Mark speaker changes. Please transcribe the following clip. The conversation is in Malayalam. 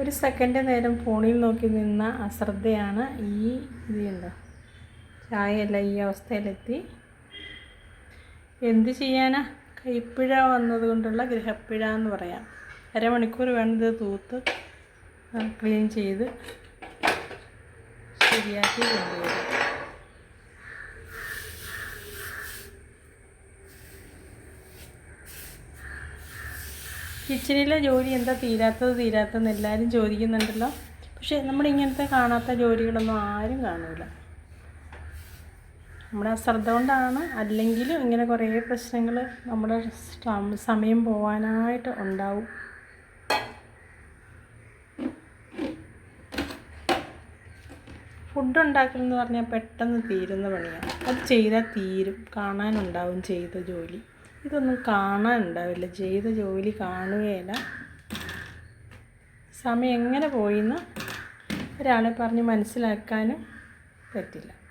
Speaker 1: ഒരു സെക്കൻഡ് നേരം ഫോണിൽ നോക്കി നിന്ന അശ്രദ്ധയാണ് ഈ ഇതുണ്ടോ ചായയല്ല ഈ അവസ്ഥയിലെത്തി. എന്ത് ചെയ്യാനാ? കൈപ്പിഴ വന്നതുകൊണ്ടുള്ള ഗൃഹപ്പിഴ എന്ന് പറയാം. അരമണിക്കൂർ വേണം ഇത് തൂത്ത് ക്ലീൻ ചെയ്ത് ശരിയാക്കി കൊണ്ടുവരും കിച്ചണിലെ ജോലി എന്താ? തീരാത്തത് തീരാത്തതെന്ന് എല്ലാവരും ചോദിക്കുന്നുണ്ടല്ലോ. പക്ഷേ നമ്മുടെ ഇങ്ങനത്തെ കാണാത്ത ജോലികളൊന്നും ആരും കാണൂല. നമ്മുടെ അശ്രദ്ധ കൊണ്ടാണ് അല്ലെങ്കിലും ഇങ്ങനെ കുറേ പ്രശ്നങ്ങൾ നമ്മുടെ സമയം പോവാനായിട്ട് ഉണ്ടാവും. ഫുഡ് ഉണ്ടാക്കലെന്ന് പറഞ്ഞാൽ പെട്ടെന്ന് തീരുന്ന പണിയാണ് അത് ചെയ്താൽ തീരും. കാണാനുണ്ടാവും ചെയ്ത ജോലി. ഇതൊന്നും കാണാനുണ്ടാവില്ല. ചെയ്ത ജോലി കാണുകയില്ല. സമയം എങ്ങനെ പോയിന്ന് ഒരാളെ പറഞ്ഞ് മനസ്സിലാക്കാനും പറ്റില്ല.